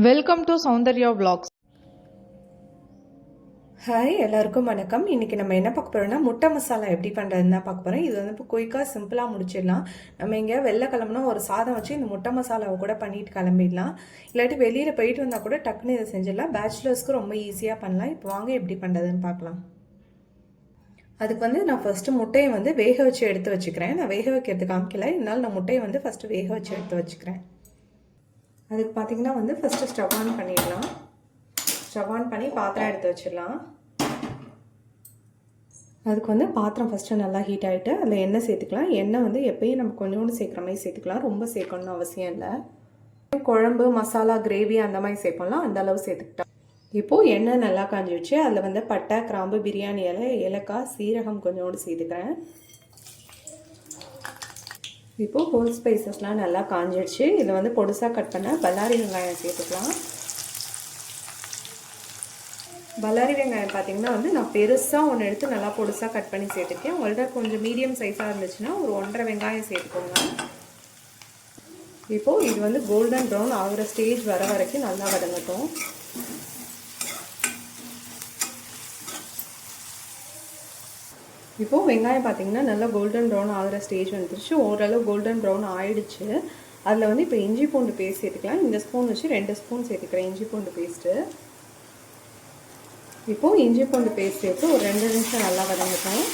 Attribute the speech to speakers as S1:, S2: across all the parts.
S1: Welcome to Soundarya vlogs.
S2: Hi எல்லாருக்கும் வணக்கம். இன்னைக்கு நம்ம என்ன பார்க்க போகிறோம்னா முட்டை மசாலா எப்படி பண்ணுறதுன்னு தான் பார்க்க போகிறோம் இது வந்து இப்போ குயிக்காக சிம்பிளாக முடிச்சிடலாம். நம்ம இங்கே வெளில கிளம்புனா ஒரு சாதம் வச்சு இந்த முட்டை மசாலாவை கூட பண்ணிட்டு கிளம்பிடலாம். இல்லாட்டி வெளியில் போயிட்டு வந்தால் கூட டக்குன்னு இதை செஞ்சிடலாம். பேச்சுலர்ஸ்க்கு ரொம்ப ஈஸியாக பண்ணலாம். இப்போ வாங்க எப்படி பண்ணுறதுன்னு பார்க்கலாம். அதுக்கு வந்து நான் ஃபஸ்ட்டு முட்டையை வந்து வேக வச்சு எடுத்து வச்சுக்கிறேன். நான் வேக வைக்கிறதுக்கு காமிக்கல. இருந்தாலும் நான் முட்டையை வந்து ஃபஸ்ட்டு வேக வச்சு எடுத்து வச்சுக்கிறேன். அதுக்கு பார்த்தீங்கன்னா வந்து ஃபஸ்ட்டு ஸ்டவ் ஆன் பண்ணிடலாம். ஸ்டவ் ஆன் பண்ணி பாத்திரம் எடுத்து வச்சிடலாம். அதுக்கு வந்து பாத்திரம் ஃபஸ்ட்டு நல்லா ஹீட் ஆகிட்டு அதில் எண்ணெய் சேர்த்துக்கலாம். எண்ணெய் வந்து எப்பயும் நம்ம கொஞ்சோண்டு சேர்க்குற மாதிரி சேர்த்துக்கலாம். ரொம்ப சேர்க்கணும்னு அவசியம் இல்லை. குழம்பு மசாலா கிரேவி அந்த மாதிரி சேர்ப்போம்லாம். அந்த அளவு சேர்த்துக்கிட்டோம் இப்போது எண்ணெய் நல்லா காஞ்சி வச்சு அதில் வந்து பட்டை கிராம்பு பிரியாணி இலை ஏலக்காய் சீரகம் கொஞ்சோண்டு சேர்த்துக்கிறேன். இப்போது ஹோல் ஸ்பைசஸ்லாம் நல்லா காஞ்சிடுச்சு இதில் வந்து பொடுசாக கட் பண்ண பல்லாரி வெங்காயம் சேர்த்துக்கலாம். பல்லாரி வெங்காயம் பார்த்தீங்கன்னா வந்து நான் பெருசாக ஒன்று எடுத்து நல்லா பொடுசாக கட் பண்ணி சேர்த்துருக்கேன். உங்கள்கிட்ட கொஞ்சம் மீடியம் சைஸாக இருந்துச்சுன்னா ஒரு ஒன்றரை வெங்காயம் சேர்த்துக்கோங்க. இப்போது இது வந்து கோல்டன் ப்ரௌன் ஆகிற ஸ்டேஜ் வர வரைக்கும் நல்லா வதங்கட்டும். இப்போது வெங்காயம் பார்த்தீங்கன்னா நல்லா கோல்டன் ப்ரௌன் ஆகிற ஸ்டேஜ் வந்துருச்சு. ஓரளவு கோல்டன் ப்ரௌன் ஆயிடுச்சு. அதில் வந்து இப்போ இஞ்சி பூண்டு பேஸ்ட் சேர்த்துக்கலாம். இந்த ஸ்பூன் வச்சு ரெண்டு ஸ்பூன் சேர்த்துக்கிறேன் இஞ்சி பூண்டு பேஸ்ட்டு இப்போது இஞ்சி பூண்டு பேஸ்ட் சேர்த்து ஒரு ரெண்டு நிமிஷம் நல்லா வதங்கட்டும்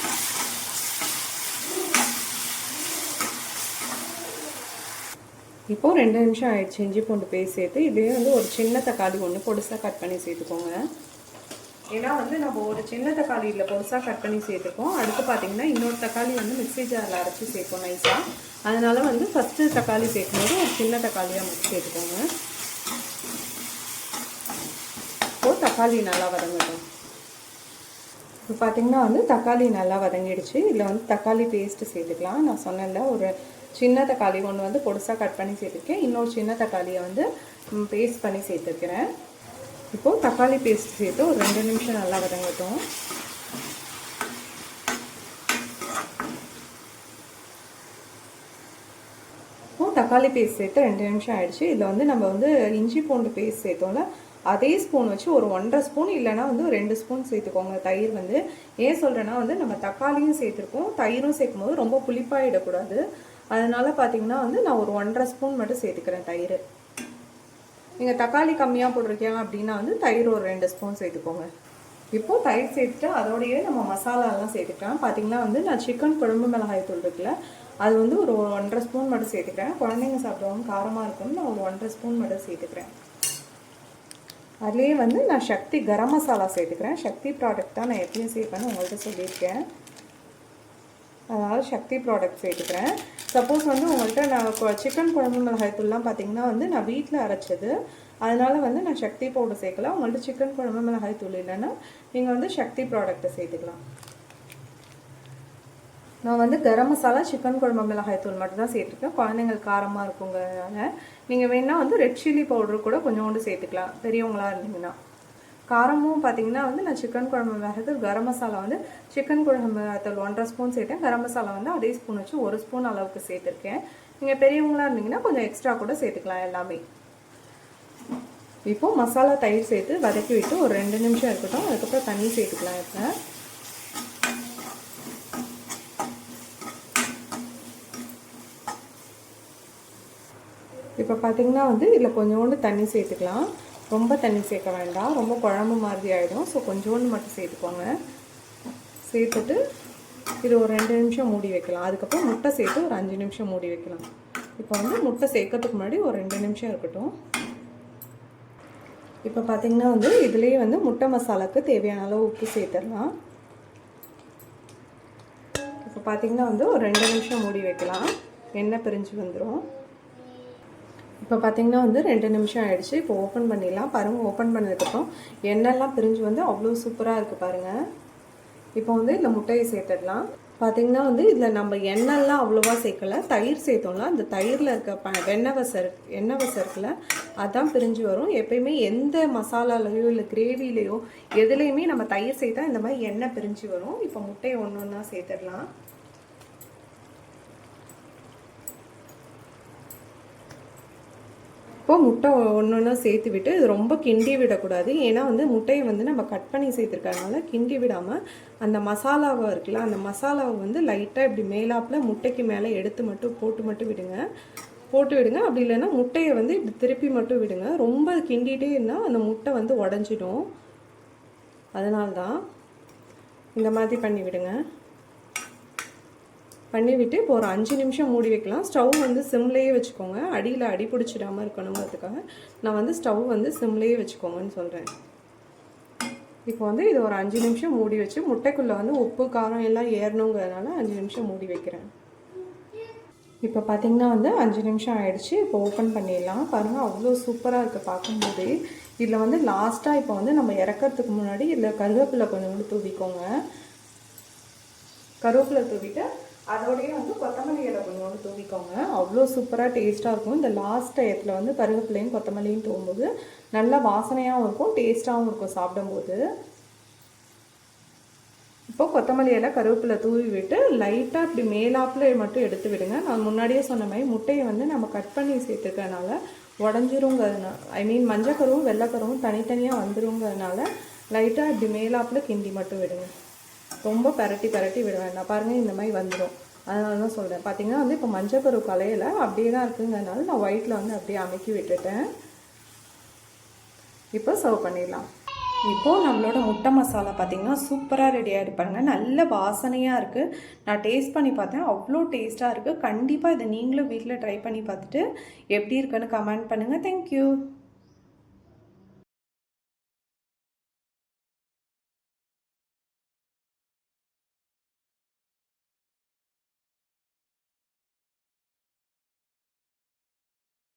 S2: இப்போது ரெண்டு நிமிஷம் ஆயிடுச்சு இஞ்சி பூண்டு பேஸ்ட் சேர்த்து. இதே வந்து ஒரு சின்ன தக்காளி ஒன்று பொடிசாக கட் பண்ணி சேர்த்துக்கோங்க. ஏன்னா வந்து நம்ம ஒரு சின்ன தக்காளி இதில் பொருசாக கட் பண்ணி சேர்த்துப்போம். அடுத்து பார்த்தீங்கன்னா இன்னொரு தக்காளி வந்து மிக்ஸி ஜாரில் அரைச்சி சேர்ப்போம் நைஸாக அதனால் வந்து ஃபஸ்ட்டு தக்காளி சேர்க்கும்போது ஒரு சின்ன தக்காளியாக மட்டும் சேர்த்துக்கோங்க. இப்போது தக்காளி நல்லா வதங்கட்டும். இப்போ பார்த்தீங்கன்னா வந்து தக்காளி நல்லா வதங்கிடுச்சு. இதில் வந்து தக்காளி பேஸ்ட்டு சேர்த்துக்கலாம். நான் சொன்னேன்ல ஒரு சின்ன தக்காளி ஒன்று வந்து பொடிசாக கட் பண்ணி சேர்த்துருக்கேன். இன்னொரு சின்ன தக்காளியை வந்து பேஸ்ட் பண்ணி சேர்த்துருக்கிறேன். இப்போது தக்காளி பேஸ்ட் சேர்த்து ஒரு ரெண்டு நிமிஷம் நல்லா வதங்கட்டும். இப்போது தக்காளி பேஸ்ட் சேர்த்து ரெண்டு நிமிஷம் ஆயிடுச்சு. இதில் வந்து நம்ம வந்து இஞ்சி பூண்டு பேஸ்ட் சேர்த்தோம்ல அதே ஸ்பூன் வச்சு ஒரு ஒன்றரை ஸ்பூன் இல்லைனா வந்து ரெண்டு ஸ்பூன் சேர்த்துக்கோங்க. தயிர் வந்து ஏன் சொல்கிறேன்னா வந்து நம்ம தக்காளியும் சேர்த்துருக்கோம் தயிரும் சேர்க்கும் போது ரொம்ப புளிப்பாகிடக்கூடாது அதனால் பார்த்தீங்கன்னா வந்து நான் ஒரு ஒன்றரை ஸ்பூன் மட்டும் சேர்த்துக்கிறேன் தயிர். நீங்கள் தக்காளி கம்மியாக போட்டிருக்கீங்க அப்படின்னா வந்து தயிர் ஒரு ரெண்டு ஸ்பூன் சேர்த்துக்கோங்க. இப்போது தயிர் சேர்த்துட்டு அதோடையே நம்ம மசாலாலாம் சேர்த்துக்கலாம். பார்த்தீங்கன்னா வந்து நான் சிக்கன் குழம்பு மிளகாய் தூள் இருக்குல்ல அது வந்து ஒரு ஒன்றரை ஸ்பூன் மட்டும் சேர்த்துக்கிறேன். குழந்தைங்க சாப்பிடுவாங்க காரமாக இருக்கும்னு நான் ஒரு ஒன்றரை ஸ்பூன் மட்டும் சேர்த்துக்கிறேன். அதுலேயே வந்து நான் சக்தி கரம் மசாலா சேர்த்துக்கிறேன். சக்தி ப்ராடக்ட் தான் நான் எப்பயும் சேர்ப்பேன்னு உங்கள்கிட்ட சொல்லியிருக்கேன். அதனால் சக்தி ப்ராடக்ட் சேர்த்துக்கிறேன். சப்போஸ் வந்து உங்கள்கிட்ட நான் சிக்கன் குழம்பு மிளகாய் தூள்லாம் பார்த்தீங்கன்னா வந்து நான் வீட்டில் அரைச்சது. அதனால் வந்து நான் சக்தி பவுடர் சேர்க்கலாம் உங்கள்கிட்ட சிக்கன் குழம்பு மிளகாய் தூள் இல்லைன்னா நீங்கள் வந்து சக்தி ப்ராடக்ட்டை சேர்த்துக்கலாம். நான் வந்து கரம் மசாலா சிக்கன் குழம்பு மிளகாய் தூள் மட்டும்தான் சேர்த்துருக்கேன். குழந்தைங்களுக்கு காரமாக இருக்குங்கிறதுனால நீங்கள் வேணால் வந்து ரெட் சில்லி பவுடர் கூட கொஞ்சோண்டு சேர்த்துக்கலாம். பெரியவங்களாக இருந்தீங்கன்னா. காரமும் பார்த்தீங்கன்னா வந்து நான் சிக்கன் குழம்பு மிளகாய் கரம் மசாலா வந்து சிக்கன் குழம்பு தூள் ஒன்றரை ஸ்பூன் சேர்த்தேன். கரம் மசாலா வந்து அதே ஸ்பூன் வச்சு ஒரு ஸ்பூன் அளவுக்கு சேர்த்துருக்கேன். நீங்கள் பெரியவங்களாக இருந்தீங்கன்னா கொஞ்சம் எக்ஸ்ட்ரா கூட சேர்த்துக்கலாம் எல்லாமே. இப்போது மசாலா தயிர் சேர்த்து வதக்கி விட்டு ஒரு ரெண்டு நிமிஷம் இருக்கட்டும். அதுக்கப்புறம் தண்ணி சேர்த்துக்கலாம் இப்போ. இப்போ பார்த்தீங்கன்னா வந்து இதில் கொஞ்சோண்டு தண்ணி சேர்த்துக்கலாம். ரொம்ப தண்ணி சேர்க்க வேண்டாம். ரொம்ப குழம்பு மாதிரி ஆகிடும் ஸோ கொஞ்சோண்டு மட்டும் சேர்த்துக்கோங்க. சேர்த்துட்டு இது ஒரு ரெண்டு நிமிஷம் மூடி வைக்கலாம். அதுக்கப்புறம் முட்டை சேர்த்து ஒரு அஞ்சு நிமிஷம் மூடி வைக்கலாம். இப்போ வந்து முட்டை சேர்க்கறதுக்கு முன்னாடி ஒரு ரெண்டு நிமிஷம் இருக்கட்டும். இப்போ பார்த்தீங்கன்னா வந்து இதுலேயே வந்து முட்டை மசாலாவுக்கு தேவையான அளவு உப்பு சேர்த்துடலாம். இப்போ பார்த்தீங்கன்னா வந்து ஒரு ரெண்டு நிமிஷம் மூடி வைக்கலாம். எண்ணெய் பிரிஞ்சு வந்துடும் இப்போ பார்த்தீங்கன்னா வந்து ரெண்டு நிமிஷம் ஆயிடுச்சு. இப்போ ஓப்பன் பண்ணிடலாம். பாருங்கள் ஓப்பன் பண்ணதுக்கப்புறம் எண்ணெய்லாம் பிரிஞ்சு வந்து அவ்வளோ சூப்பராக இருக்குது பாருங்கள் இப்போ வந்து இந்த முட்டையை சேர்த்துடலாம். பார்த்தீங்கன்னா வந்து இதில் நம்ம எண்ணெய்லாம் அவ்வளோவா சேர்க்கல. தயிர் சேர்த்தோம்ல அந்த தயிரில் இருக்க ப வெண்ணெய் வசம் இருக்கு எண்ணெய் வசம் இருக்குல்ல அதான் பிரிஞ்சு வரும். எப்பயுமே எந்த மசாலாலையோ இல்லை கிரேவிலையோ எதுலேயுமே நம்ம தயிர் சேர்த்தா இந்த மாதிரி எண்ணெய் பிரிஞ்சு வரும். இப்போ முட்டையை ஒன்று ஒன்றா சேர்த்துடலாம். அப்போது முட்டை ஒன்று ஒன்று சேர்த்து விட்டு இது ரொம்ப கிண்டி விடக்கூடாது. ஏன்னா வந்து முட்டையை வந்து நம்ம கட் பண்ணி சேர்த்துருக்கறனால கிண்டி விடாமல் அந்த மசாலாவை இருக்குல்ல அந்த மசாலாவை வந்து லைட்டாக இப்படி மேலாப்பில் முட்டைக்கு மேலே எடுத்து மட்டும் போட்டு மட்டும் விடுங்க. போட்டு விடுங்க. அப்படி இல்லைன்னா முட்டையை வந்து இப்படி திருப்பி மட்டும் விடுங்க. ரொம்ப கிண்டிகிட்டே இருந்தால் அந்த முட்டை வந்து உடஞ்சிடும். அதனால்தான் இந்த மாதிரி பண்ணி விடுங்க. பண்ணிவிட்டு இப்போ ஒரு அஞ்சு நிமிஷம் மூடி வைக்கலாம். ஸ்டவ் வந்து சிம்லேயே வச்சுக்கோங்க. அடியில் அடி பிடிச்சிடாமல் இருக்கணுங்கிறதுக்காக நான் வந்து ஸ்டவ் வந்து சிம்லேயே வச்சுக்கோங்கன்னு சொல்கிறேன் இப்போ வந்து இது ஒரு அஞ்சு நிமிஷம் மூடி வச்சு முட்டைக்குள்ளே வந்து உப்பு காரம் எல்லாம் ஏறணுங்கிறதுனால அஞ்சு நிமிஷம் மூடி வைக்கிறேன். இப்போ பார்த்தீங்கன்னா வந்து அஞ்சு நிமிஷம் ஆயிடுச்சு. இப்போ ஓப்பன் பண்ணிடலாம். பாருங்கள் அவ்வளோ சூப்பராக இருக்குது பார்க்கும்போது. இதில் வந்து லாஸ்ட்டாக இப்போ வந்து நம்ம இறக்கறதுக்கு முன்னாடி இதில் கருவேப்பிலை கொஞ்சம் தூவிக்கோங்க. கருவேப்பிலை தூவிட்டு அதோடய வந்து கொத்தமல்லி இலை கொஞ்சோண்டு தூவிக்கோங்க. அவ்வளோ சூப்பராக டேஸ்ட்டாக இருக்கும். இந்த லாஸ்ட் டயத்தில் வந்து கருவேப்பிலையும் கொத்தமல்லியும் தூவும்போது நல்லா வாசனையாகவும் இருக்கும் டேஸ்ட்டாகவும் இருக்கும் சாப்பிடும்போது. இப்போ கொத்தமல்லி இலை கருவேப்பிலை தூவி விட்டு லைட்டாக இப்படி மேலாப்பில் மட்டும் எடுத்து விடுங்க. நான் முன்னாடியே சொன்ன மாதிரி முட்டையை வந்து நம்ம கட் பண்ணி சேர்த்துருக்கறனால உடஞ்சிருங்கிறதுனால ஐ மீன் மஞ்சக்கருவும் வெள்ளைக்கருவும் தனித்தனியாக வந்துருங்கிறதுனால லைட்டாக இப்படி மேலாப்பில் கிண்டி மட்டும் விடுங்க. ரொம்ப பரட்டி பரட்டி விட வேண்டாம். பாருங்கள் இந்த மாதிரி வந்துடும் அதனால தான் சொல்கிறேன் பார்த்தீங்கன்னா வந்து இப்போ மஞ்சக்கரு கலையில் அப்படியே தான் இருக்குங்கிறதுனால நான் ஒயிட்டில் வந்து அப்படியே அமைக்கி விட்டுட்டேன். இப்போ சர்வ் பண்ணிடலாம். இப்போது நம்மளோட முட்டை மசாலா பார்த்திங்கன்னா சூப்பராக ரெடி ஆகிருப்பாங்க நல்ல வாசனையாக இருக்குது நான் டேஸ்ட் பண்ணி பார்த்தேன். அவ்வளோ டேஸ்ட்டாக இருக்குது கண்டிப்பாக இதை நீங்களும் வீட்டில் ட்ரை பண்ணி பார்த்துட்டு எப்படி இருக்குன்னு கமெண்ட் பண்ணுங்கள் தேங்க்யூ